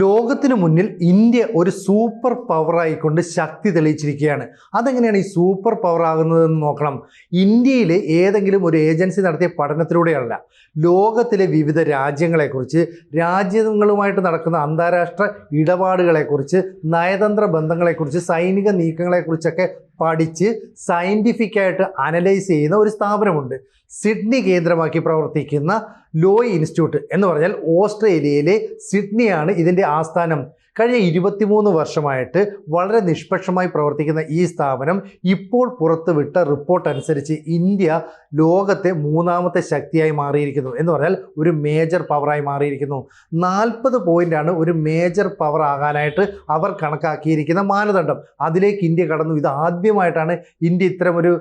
ലോകത്തിനു മുന്നിൽ ഇന്ത്യ ഒരു സൂപ്പർ പവറായിക്കൊണ്ട് ശക്തി തെളിയിച്ചിരിക്കുകയാണ്. അതെങ്ങനെയാണ് ഈ സൂപ്പർ പവർ ആകുന്നതെന്ന് നോക്കണം. ഇന്ത്യയിലെ ഏതെങ്കിലും ഒരു ഏജൻസി നടത്തിയ പഠനത്തിലൂടെയല്ല. ലോകത്തിലെ വിവിധ രാജ്യങ്ങളെക്കുറിച്ച് രാജ്യങ്ങളുമായിട്ട് നടക്കുന്ന അന്താരാഷ്ട്ര ഇടപാടുകളെക്കുറിച്ച് നയതന്ത്ര ബന്ധങ്ങളെക്കുറിച്ച് സൈനിക നീക്കങ്ങളെക്കുറിച്ചൊക്കെ പഠിച്ച് സയന്റിഫിക്കായിട്ട് അനലൈസ് ചെയ്യുന്ന ഒരു സ്ഥാപനമുണ്ട്. സിഡ്നി കേന്ദ്രമാക്കി പ്രവർത്തിക്കുന്ന ലോയ് ഇൻസ്റ്റിറ്റ്യൂട്ട് എന്ന് പറഞ്ഞാൽ ഓസ്ട്രേലിയയിലെ സിഡ്നിയാണ് ഇതിന്റെ ആസ്ഥാനം. കഴിഞ്ഞ ഇരുപത്തിമൂന്ന് വർഷമായിട്ട് വളരെ നിഷ്പക്ഷമായി പ്രവർത്തിക്കുന്ന ഈ സ്ഥാപനം ഇപ്പോൾ പുറത്തുവിട്ട റിപ്പോർട്ട് അനുസരിച്ച് ഇന്ത്യ ലോകത്തെ മൂന്നാമത്തെ ശക്തിയായി മാറിയിരിക്കുന്നു. എന്ന് പറഞ്ഞാൽ ഒരു മേജർ പവറായി മാറിയിരിക്കുന്നു. നാൽപ്പത് പോയിന്റാണ് ഒരു മേജർ പവർ ആകാനായിട്ട് അവർ കണക്കാക്കിയിരിക്കുന്ന മാനദണ്ഡം. അതിലേക്ക് ഇന്ത്യ കടന്നു. ഇത് ആദ്യമായിട്ടാണ് ഇന്ത്യ ഇത്തരമൊരു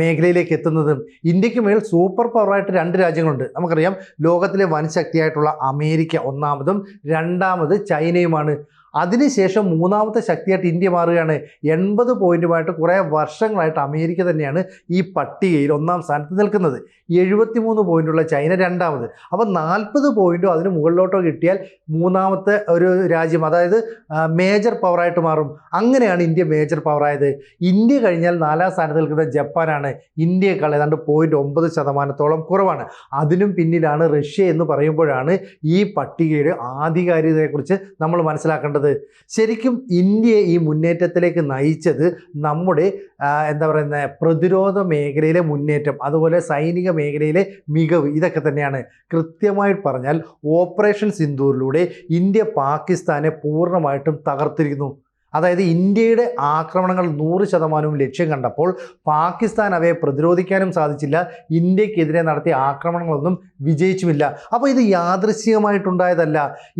മേഖലയിലേക്ക് എത്തുന്നതും ഇന്ത്യയ്ക്ക് മേൽ സൂപ്പർ പവറായിട്ട് രണ്ട് രാജ്യങ്ങളുണ്ട്. നമുക്കറിയാം ലോകത്തിലെ വൻ ശക്തിയായിട്ടുള്ള അമേരിക്ക ഒന്നാമതും രണ്ടാമത് ചൈനയുമാണ്. അതിനുശേഷം മൂന്നാമത്തെ ശക്തിയായിട്ട് ഇന്ത്യ മാറുകയാണ്. എൺപത് പോയിന്റുമായിട്ട് കുറേ വർഷങ്ങളായിട്ട് അമേരിക്ക തന്നെയാണ് ഈ പട്ടികയിൽ ഒന്നാം സ്ഥാനത്ത് നിൽക്കുന്നത്. എഴുപത്തി മൂന്ന് പോയിന്റുള്ള ചൈന രണ്ടാമത്. അപ്പോൾ നാൽപ്പത് പോയിന്റോ അതിന് മുകളിലോട്ടോ കിട്ടിയാൽ മൂന്നാമത്തെ ഒരു രാജ്യം അതായത് മേജർ പവറായിട്ട് മാറും. അങ്ങനെയാണ് ഇന്ത്യ മേജർ പവറായത്. ഇന്ത്യ കഴിഞ്ഞാൽ നാലാം സ്ഥാനത്ത് നിൽക്കുന്ന ജപ്പാനാണ്. ഇന്ത്യയെക്കാൾ ഏതാണ്ട് പോയിന്റ് ഒമ്പത് ശതമാനത്തോളം കുറവാണ്. അതിനും പിന്നിലാണ് റഷ്യ എന്ന് പറയുമ്പോഴാണ് ഈ പട്ടികയുടെ ആധികാരികതയെക്കുറിച്ച് നമ്മൾ മനസ്സിലാക്കേണ്ടത്. ശരിക്കും ഇന്ത്യയെ ഈ മുന്നേറ്റത്തിലേക്ക് നയിച്ചത് നമ്മുടെ എന്താ പറയുന്ന പ്രതിരോധ മേഖലയിലെ മുന്നേറ്റം അതുപോലെ സൈനിക മേഖലയിലെ മികവ് ഇതൊക്കെ തന്നെയാണ്. കൃത്യമായി പറഞ്ഞാൽ ഓപ്പറേഷൻ സിന്ദൂറിലൂടെ ഇന്ത്യ പാകിസ്ഥാനെ പൂർണമായിട്ടും തകർത്തിരിക്കുന്നു. അതായത് ഇന്ത്യയുടെ ആക്രമണങ്ങൾ നൂറ് ശതമാനവും ലക്ഷ്യം കണ്ടപ്പോൾ പാകിസ്ഥാൻ അവയെ പ്രതിരോധിക്കാനും സാധിച്ചില്ല. ഇന്ത്യക്കെതിരെ നടത്തിയ ആക്രമണങ്ങളൊന്നും വിജയിച്ചുമില്ല. അപ്പോൾ ഇത് യാദൃശ്ചികമായിട്ടുണ്ടായതല്ല.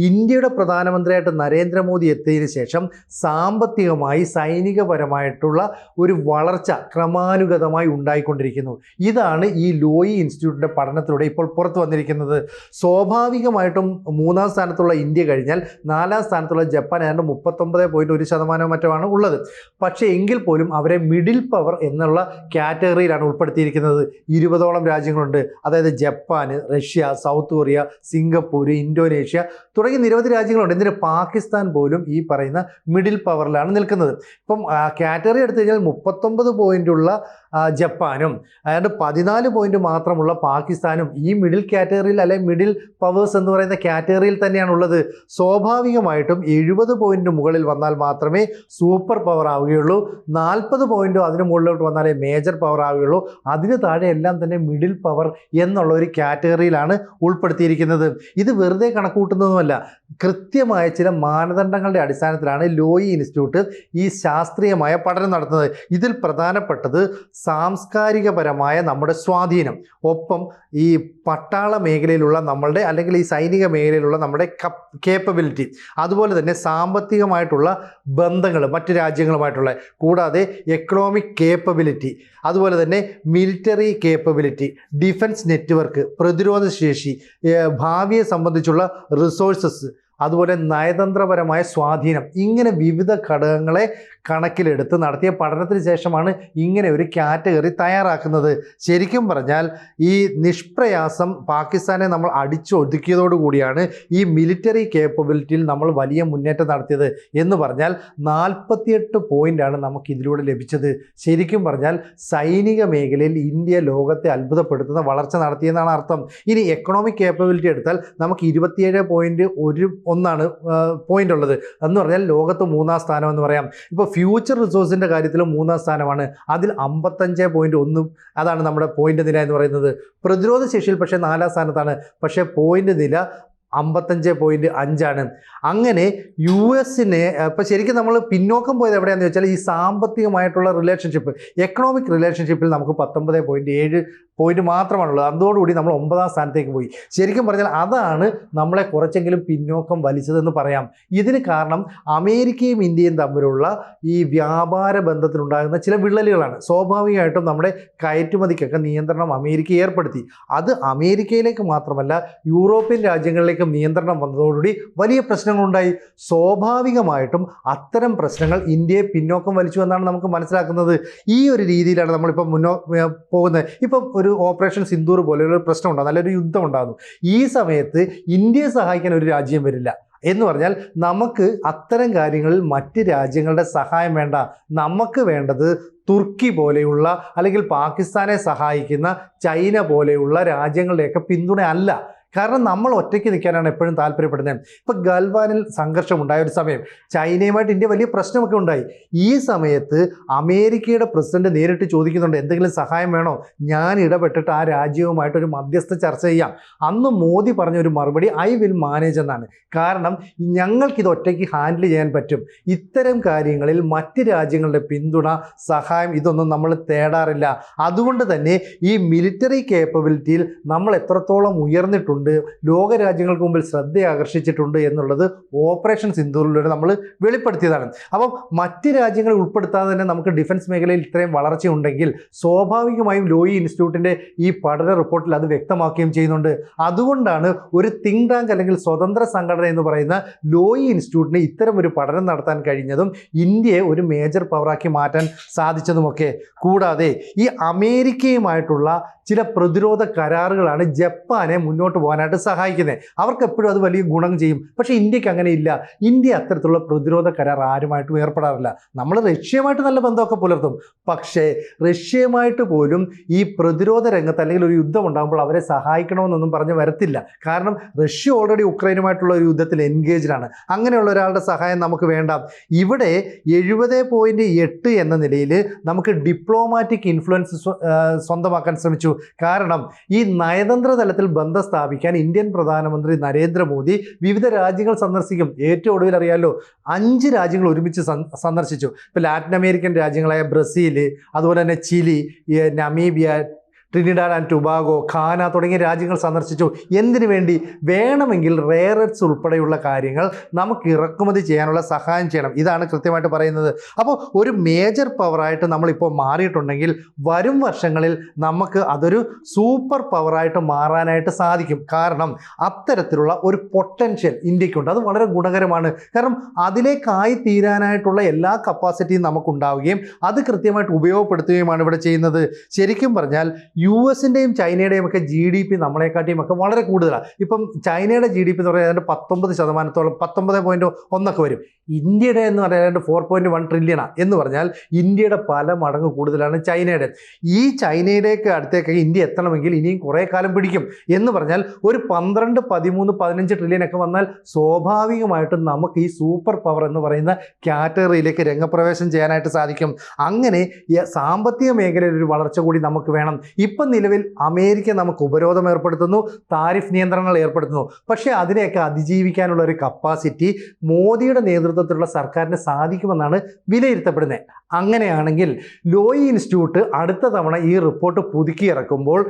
ഇന്ത്യയുടെ പ്രധാനമന്ത്രിയായിട്ട് നരേന്ദ്രമോദി എത്തിയതിന് ശേഷം സാമ്പത്തികമായി സൈനികപരമായിട്ടുള്ള ഒരു വളർച്ച ക്രമാനുഗതമായി ഉണ്ടായിക്കൊണ്ടിരിക്കുന്നു. ഇതാണ് ഈ ലോയി ഇൻസ്റ്റിറ്റ്യൂട്ടിന്റെ പഠനത്തിലൂടെ ഇപ്പോൾ പുറത്തു വന്നിരിക്കുന്നത്. സ്വാഭാവികമായിട്ടും മൂന്നാം സ്ഥാനത്തുള്ള ഇന്ത്യ കഴിഞ്ഞാൽ നാലാം സ്ഥാനത്തുള്ള ജപ്പാൻ ഏതാണ്ട് മുപ്പത്തൊമ്പത് പോയിന്റ് ഒരു ശതമാനം മറ്റുമാണ് ഉള്ളത്. പക്ഷേ എങ്കിൽ പോലും അവരെ മിഡിൽ പവർ എന്നുള്ള കാറ്റഗറിയിലാണ് ഉൾപ്പെടുത്തിയിരിക്കുന്നത്. ഇരുപതോളം രാജ്യങ്ങളുണ്ട്. അതായത് Japan Russia South Korea Singapore Indonesia തുടങ്ങിയ നിരവധി രാജ്യങ്ങളുണ്ട്. എന്തിന് പാകിസ്ഥാൻ പോലും ഈ പറയുന്ന മിഡിൽ പവറിലാണ് നിൽക്കുന്നത്. ഇപ്പം കാറ്റഗറി എടുത്തു കഴിഞ്ഞാൽ മുപ്പത്തൊമ്പത് പോയിന്റുള്ള ആ, ജപ്പാനും അതായത് പതിനാല് പോയിന്റ് മാത്രമുള്ള പാകിസ്ഥാനും ഈ മിഡിൽ കാറ്റഗറിയിൽ അല്ലെ മിഡിൽ പവേഴ്സ് എന്ന് പറയുന്ന കാറ്റഗറിയിൽ തന്നെയാണ് ഉള്ളത് സ്വാഭാവികമായിട്ടും എഴുപത് പോയിന്റ് മുകളിൽ വന്നാൽ മാത്രമേ സൂപ്പർ പവർ ആവുകയുള്ളൂ. നാൽപ്പത് പോയിന്റോ അതിന് മുകളിലോട്ട് വന്നാലേ മേജർ പവർ ആവുകയുള്ളൂ. അതിന് താഴെ എല്ലാം തന്നെ മിഡിൽ പവർ എന്നുള്ള ഒരു കാറ്റഗറിയിലാണ് ഉൾപ്പെടുത്തിയിരിക്കുന്നത്. ഇത് വെറുതെ കണക്കൂട്ടുന്നതുമല്ല കൃത്യമായ ചില മാനദണ്ഡങ്ങളുടെ അടിസ്ഥാനത്തിലാണ് ലോയി ഇൻസ്റ്റിറ്റ്യൂട്ട് ഈ ശാസ്ത്രീയമായ പഠനം നടത്തുന്നത്. ഇതിൽ പ്രധാനപ്പെട്ടത് സാംസ്കാരികപരമായ നമ്മുടെ സ്വാധീനം. ഒപ്പം ഈ പട്ടാള മേഖലയിലുള്ള നമ്മളുടെ അല്ലെങ്കിൽ ഈ സൈനിക മേഖലയിലുള്ള നമ്മുടെ കേപ്പബിലിറ്റി അതുപോലെ തന്നെ സാമ്പത്തികമായിട്ടുള്ള ബന്ധങ്ങൾ മറ്റ് രാജ്യങ്ങളുമായിട്ടുള്ള കൂടാതെ എക്കണോമിക് കേപ്പബിലിറ്റി അതുപോലെ തന്നെ മിലിറ്ററി കേപ്പബിലിറ്റി ഡിഫൻസ് നെറ്റ്വർക്ക് പ്രതിരോധ ശേഷി ഭാവിയെ സംബന്ധിച്ചുള്ള റിസോഴ്സസ് അതുപോലെ നയതന്ത്രപരമായ സ്വാധീനം ഇങ്ങനെ വിവിധ ഘടകങ്ങളെ കണക്കിലെടുത്ത് നടത്തിയ പഠനത്തിന് ശേഷമാണ് ഇങ്ങനെ ഒരു കാറ്റഗറി തയ്യാറാക്കുന്നത്. ശരിക്കും പറഞ്ഞാൽ ഈ നിഷ്പ്രയാസം പാകിസ്ഥാനെ നമ്മൾ അടിച്ചൊതുക്കിയതോടുകൂടിയാണ് ഈ മിലിറ്ററി കേപ്പബിലിറ്റിയിൽ നമ്മൾ വലിയ മുന്നേറ്റം നടത്തിയത് എന്ന് പറഞ്ഞാൽ നാൽപ്പത്തിയെട്ട് പോയിന്റാണ് നമുക്ക് ഇതിലൂടെ ലഭിച്ചത്. ശരിക്കും പറഞ്ഞാൽ സൈനിക മേഖലയിൽ ഇന്ത്യ ലോകത്തെ അത്ഭുതപ്പെടുത്തുന്ന വളർച്ച നടത്തിയെന്നാണ് അർത്ഥം. ഇനി എക്കണോമിക് കേപ്പബിലിറ്റി എടുത്താൽ നമുക്ക് ഇരുപത്തിയേഴ് പോയിന്റ് ഒരു ഒന്നാണ് പോയിന്റ് ഉള്ളത് എന്ന് പറഞ്ഞാൽ ലോകത്ത് മൂന്നാം സ്ഥാനം എന്ന് പറയാം. ഇപ്പോൾ ഫ്യൂച്ചർ റിസോഴ്സിന്റെ കാര്യത്തിൽ മൂന്നാം സ്ഥാനമാണ്. അതിൽ അമ്പത്തഞ്ച് പോയിന്റ് ഒന്നും അതാണ് നമ്മുടെ പോയിന്റ് നില എന്ന് പറയുന്നത്. പ്രതിരോധ ശേഷിയിൽ പക്ഷേ നാലാം സ്ഥാനത്താണ്. പക്ഷേ പോയിന്റ് നില അമ്പത്തഞ്ച് പോയിന്റ് അഞ്ചാണ്. അങ്ങനെ യു എസിനെ ഇപ്പം ശരിക്കും നമ്മൾ പിന്നോക്കം പോയത് എവിടെയാണെന്ന് വെച്ചാൽ ഈ സാമ്പത്തികമായിട്ടുള്ള റിലേഷൻഷിപ്പ് എക്കണോമിക് റിലേഷൻഷിപ്പിൽ നമുക്ക് പത്തൊമ്പത് പോയിന്റ് ഏഴ് പോയിന്റ് മാത്രമാണുള്ളത്. അതോടുകൂടി നമ്മൾ ഒമ്പതാം സ്ഥാനത്തേക്ക് പോയി. ശരിക്കും പറഞ്ഞാൽ അതാണ് നമ്മളെ കുറച്ചെങ്കിലും പിന്നോക്കം വലിച്ചതെന്ന് പറയാം. ഇതിന് കാരണം അമേരിക്കയും ഇന്ത്യയും തമ്മിലുള്ള ഈ വ്യാപാര ബന്ധത്തിലുണ്ടാകുന്ന ചില വിള്ളലുകളാണ്. സ്വാഭാവികമായിട്ടും നമ്മുടെ കയറ്റുമതിക്കൊക്കെ നിയന്ത്രണം അമേരിക്ക ഏർപ്പെടുത്തി. അത് അമേരിക്കയിലേക്ക് മാത്രമല്ല യൂറോപ്യൻ രാജ്യങ്ങളിലേക്കും നിയന്ത്രണം വന്നതോടുകൂടി വലിയ പ്രശ്നങ്ങളുണ്ടായി. സ്വാഭാവികമായിട്ടും അത്തരം പ്രശ്നങ്ങൾ ഇന്ത്യയെ പിന്നോക്കം വലിച്ചു എന്നാണ് നമുക്ക് മനസ്സിലാക്കുന്നത്. ഈ ഒരു രീതിയിലാണ് നമ്മളിപ്പോൾ മുന്നോ പോകുന്നത്. ഇപ്പം ഒരു ഓപ്പറേഷൻ സിന്ദൂർ പോലെ ഒരു പ്രശ്നം ഉണ്ടാകും നല്ലൊരു യുദ്ധം ഉണ്ടാകുന്നു. ഈ സമയത്ത് ഇന്ത്യയെ സഹായിക്കാൻ ഒരു രാജ്യം വരില്ല. എന്ന് പറഞ്ഞാൽ നമുക്ക് അത്തരം കാര്യങ്ങളിൽ മറ്റ് രാജ്യങ്ങളുടെ സഹായം വേണ്ട. നമുക്ക് വേണ്ടത് തുർക്കി പോലെയുള്ള അല്ലെങ്കിൽ പാകിസ്ഥാനെ സഹായിക്കുന്ന ചൈന പോലെയുള്ള രാജ്യങ്ങളുടെയൊക്കെ പിന്തുണ അല്ല കാരണം നമ്മൾ ഒറ്റയ്ക്ക് നിൽക്കാനാണ് എപ്പോഴും താല്പര്യപ്പെടുന്നത്. ഇപ്പോൾ ഗൽവാനിൽ സംഘർഷം ഉണ്ടായ ഒരു സമയം ചൈനയുമായിട്ട് ഇന്ത്യ വലിയ പ്രശ്നമൊക്കെ ഉണ്ടായി. ഈ സമയത്ത് അമേരിക്കയുടെ പ്രസിഡന്റ് നേരിട്ട് ചോദിക്കുന്നുണ്ട് എന്തെങ്കിലും സഹായം വേണോ? ഞാൻ ഇടപെട്ടിട്ട് ആ രാജ്യവുമായിട്ട് ഒരു മധ്യസ്ഥ ചർച്ച ചെയ്യാം. അന്ന് മോദി പറഞ്ഞ ഒരു മറുപടി ഐ വിൽ മാനേജ് എന്നാണ്. കാരണം ഞങ്ങൾക്കിത് ഒറ്റയ്ക്ക് ഹാൻഡിൽ ചെയ്യാൻ പറ്റും. ഇത്തരം കാര്യങ്ങളിൽ മറ്റ് രാജ്യങ്ങളുടെ പിന്തുണ സഹായം ഇതൊന്നും നമ്മൾ തേടാറില്ല. അതുകൊണ്ട് തന്നെ ഈ മിലിറ്ററി കേപ്പബിലിറ്റിയിൽ നമ്മൾ എത്രത്തോളം ഉയർന്നിട്ടുണ്ട് ലോക രാജ്യങ്ങൾക്ക് മുമ്പിൽ ശ്രദ്ധ ആകർഷിച്ചിട്ടുണ്ട് എന്നുള്ളത് ഓപ്പറേഷൻ സിന്ധൂറിലൂടെ നമ്മൾ വെളിപ്പെടുത്തിയതാണ്. അപ്പം മറ്റ് രാജ്യങ്ങളെ ഉൾപ്പെടുത്താതെ തന്നെ നമുക്ക് ഡിഫൻസ് മേഖലയിൽ ഇത്രയും വളർച്ചയുണ്ടെങ്കിൽ സ്വാഭാവികമായും ലോയി ഇൻസ്റ്റിറ്റ്യൂട്ടിന്റെ ഈ പഠന റിപ്പോർട്ടിൽ അത് വ്യക്തമാക്കുകയും ചെയ്യുന്നുണ്ട്. അതുകൊണ്ടാണ് ഒരു തിങ്ക് ടാങ്ക് അല്ലെങ്കിൽ സ്വതന്ത്ര സംഘടന എന്ന് പറയുന്ന ലോയി ഇൻസ്റ്റിറ്റ്യൂട്ടിന് ഇത്തരം ഒരു പഠനം നടത്താൻ കഴിഞ്ഞതും ഇന്ത്യയെ ഒരു മേജർ പവറാക്കി മാറ്റാൻ സാധിച്ചതുമൊക്കെ. കൂടാതെ ഈ അമേരിക്കയുമായിട്ടുള്ള ചില പ്രതിരോധ കരാറുകളാണ് ജപ്പാനെ മുന്നോട്ട് പോകാനായിട്ട് സഹായിക്കുന്നത് അവർക്ക് എപ്പോഴും അത് വലിയ ഗുണം ചെയ്യും. പക്ഷേ ഇന്ത്യയ്ക്ക് അങ്ങനെ ഇല്ല ഇന്ത്യ അത്തരത്തിലുള്ള പ്രതിരോധ കരാർ ആരുമായിട്ടും ഏർപ്പെടാറില്ല. നമ്മൾ റഷ്യയുമായിട്ട് നല്ല ബന്ധമൊക്കെ പുലർത്തും. പക്ഷേ റഷ്യയുമായിട്ട് പോലും ഈ പ്രതിരോധ രംഗത്ത് അല്ലെങ്കിൽ ഒരു യുദ്ധം ഉണ്ടാകുമ്പോൾ അവരെ സഹായിക്കണമെന്നൊന്നും പറഞ്ഞ് വരത്തില്ല. കാരണം റഷ്യ ഓൾറെഡി ഉക്രൈനുമായിട്ടുള്ള ഒരു യുദ്ധത്തിൽ എൻഗേജ്ഡ് ആണ്. അങ്ങനെയുള്ള ഒരാളുടെ സഹായം നമുക്ക് വേണ്ട. ഇവിടെ എഴുപത് പോയിന്റ് എട്ട് എന്ന നിലയിൽ നമുക്ക് ഡിപ്ലോമാറ്റിക് ഇൻഫ്ലുവൻസ് സ്വന്തമാക്കാൻ ശ്രമിച്ചു. കാരണം ഈ നയതന്ത്ര തലത്തിൽ ബന്ധം സ്ഥാപിക്കാൻ ഇന്ത്യൻ പ്രധാനമന്ത്രി നരേന്ദ്രമോദി വിവിധ രാജ്യങ്ങൾ സന്ദർശിക്കും. ഏറ്റവും ഒടുവിൽ അറിയാമല്ലോ അഞ്ച് രാജ്യങ്ങൾ ഒരുമിച്ച് സന്ദ- സന്ദർശിച്ചു. ഇപ്പോൾ ലാറ്റിൻ അമേരിക്കൻ രാജ്യങ്ങളായ ബ്രസീൽ അതുപോലെ തന്നെ Chile Namibia Trinidad and Tobago Ghana തുടങ്ങിയ രാജ്യങ്ങൾ സന്ദർശിച്ചു. എന്തിനു വേണ്ടി? വേണമെങ്കിൽ റേററ്റ്സ് ഉൾപ്പെടെയുള്ള കാര്യങ്ങൾ നമുക്ക് ഇറക്കുമതി ചെയ്യാനുള്ള സഹായം ചെയ്യണം. ഇതാണ് കൃത്യമായിട്ട് പറയുന്നത്. അപ്പോൾ ഒരു മേജർ പവറായിട്ട് നമ്മളിപ്പോൾ മാറിയിട്ടുണ്ടെങ്കിൽ വരും വർഷങ്ങളിൽ നമുക്ക് അതൊരു സൂപ്പർ പവറായിട്ട് മാറാനായിട്ട് സാധിക്കും. കാരണം അത്തരത്തിലുള്ള ഒരു പൊട്ടൻഷ്യൽ ഇന്ത്യക്കുണ്ട്. അത് വളരെ ഗുണകരമാണ്. കാരണം അതിലേക്കായി തീരാനായിട്ടുള്ള എല്ലാ കപ്പാസിറ്റിയും നമുക്കുണ്ടാവുകയും അത് കൃത്യമായിട്ട് ഉപയോഗപ്പെടുത്തുകയുമാണ് ഇവിടെ ചെയ്യുന്നത്. ശരിക്കും പറഞ്ഞാൽ യു എസിന്റെയും ചൈനയുടെയും ഒക്കെ ജി ഡി പി നമ്മളെക്കാട്ടിയും ഒക്കെ വളരെ കൂടുതലാണ് ഇപ്പം ചൈനയുടെ ജി ഡി പി എന്ന് പറയുന്നത് അതിന്റെ പത്തൊമ്പത് ശതമാനത്തോളം പത്തൊമ്പത് പോയിന്റ് ഒന്നൊക്കെ വരും. ഇന്ത്യയുടെ എന്ന് പറയുന്നത് ഫോർ പോയിന്റ് വൺ ട്രില്യണാണ് എന്ന് പറഞ്ഞാൽ ഇന്ത്യയുടെ പല മടങ്ങ് കൂടുതലാണ് ചൈനയുടെ. ഈ ചൈനയിലേക്ക് അടുത്തേക്ക് ഇന്ത്യ എത്തണമെങ്കിൽ ഇനിയും കുറേ കാലം പിടിക്കും. എന്ന് പറഞ്ഞാൽ ഒരു പന്ത്രണ്ട് പതിമൂന്ന് പതിനഞ്ച് ട്രില്യൺ ഒക്കെ വന്നാൽ സ്വാഭാവികമായിട്ടും നമുക്ക് ഈ സൂപ്പർ പവർ എന്ന് പറയുന്ന കാറ്റഗറിയിലേക്ക് രംഗപ്രവേശം ചെയ്യാനായിട്ട് സാധിക്കും. അങ്ങനെ ഈ സാമ്പത്തിക മേഖലയിൽ ഒരു വളർച്ച കൂടി നമുക്ക് വേണം. ഇപ്പം നിലവിൽ അമേരിക്ക നമുക്ക് ഉപരോധം ഏർപ്പെടുത്തുന്നു താരിഫ് നിയന്ത്രണങ്ങൾ ഏർപ്പെടുത്തുന്നു. പക്ഷേ അതിനെയൊക്കെ അതിജീവിക്കാനുള്ള ഒരു കപ്പാസിറ്റി മോദിയുടെ നേതൃത്വത്തിലുള്ള സർക്കാരിന് സാധിക്കുമെന്നാണ് വിലയിരുത്തപ്പെടുന്നത്. അങ്ങനെയാണെങ്കിൽ ലോയി ഇൻസ്റ്റിറ്റ്യൂട്ട് അടുത്ത തവണ ഈ റിപ്പോർട്ട് പുതുക്കി ഇറക്കുമ്പോൾ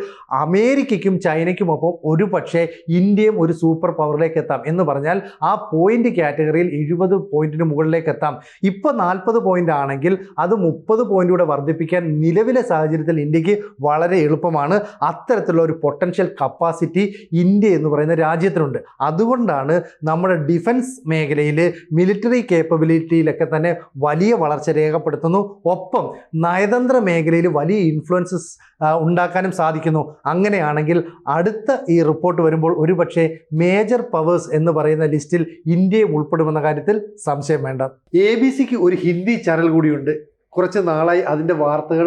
അമേരിക്കയ്ക്കും ചൈനയ്ക്കുമൊപ്പം ഒരു പക്ഷേ ഇന്ത്യയും ഒരു സൂപ്പർ പവറിലേക്ക് എത്താം എന്ന് പറഞ്ഞാൽ ആ പോയിന്റ് കാറ്റഗറിയിൽ എഴുപത് പോയിന്റിന് മുകളിലേക്ക് എത്താം. ഇപ്പോൾ നാൽപ്പത് പോയിന്റ് ആണെങ്കിൽ അത് മുപ്പത് പോയിന്റ് കൂടെ വർദ്ധിപ്പിക്കാൻ നിലവിലെ സാഹചര്യത്തിൽ ഇന്ത്യയ്ക്ക് വളരെ എളുപ്പമാണ്. അത്തരത്തിലുള്ള ഒരു പൊട്ടൻഷ്യൽ കപ്പാസിറ്റി ഇന്ത്യ എന്ന് പറയുന്ന രാജ്യത്തിനുണ്ട്. അതുകൊണ്ടാണ് നമ്മുടെ ഡിഫൻസ് മേഖലയിൽ മിലിറ്ററി കേപ്പബിലിറ്റിയിലൊക്കെ തന്നെ വലിയ വളർച്ച രേഖപ്പെടുത്തുന്നു. ഒപ്പം നയതന്ത്ര മേഖലയിൽ വലിയ ഇൻഫ്ലുവൻസസ് ഉണ്ടാക്കാനും സാധിക്കുന്നു. അങ്ങനെയാണെങ്കിൽ അടുത്ത ഈ റിപ്പോർട്ട് വരുമ്പോൾ ഒരുപക്ഷെ മേജർ പവേഴ്സ് എന്ന് പറയുന്ന ലിസ്റ്റിൽ ഇന്ത്യയും ഉൾപ്പെടുമെന്ന കാര്യത്തിൽ സംശയം വേണ്ട. എ ബി സിക്ക് ഒരു ഹിന്ദി ചാനൽ കൂടിയുണ്ട്. കുറച്ച് നാളായി അതിന്റെ വാർത്തകൾ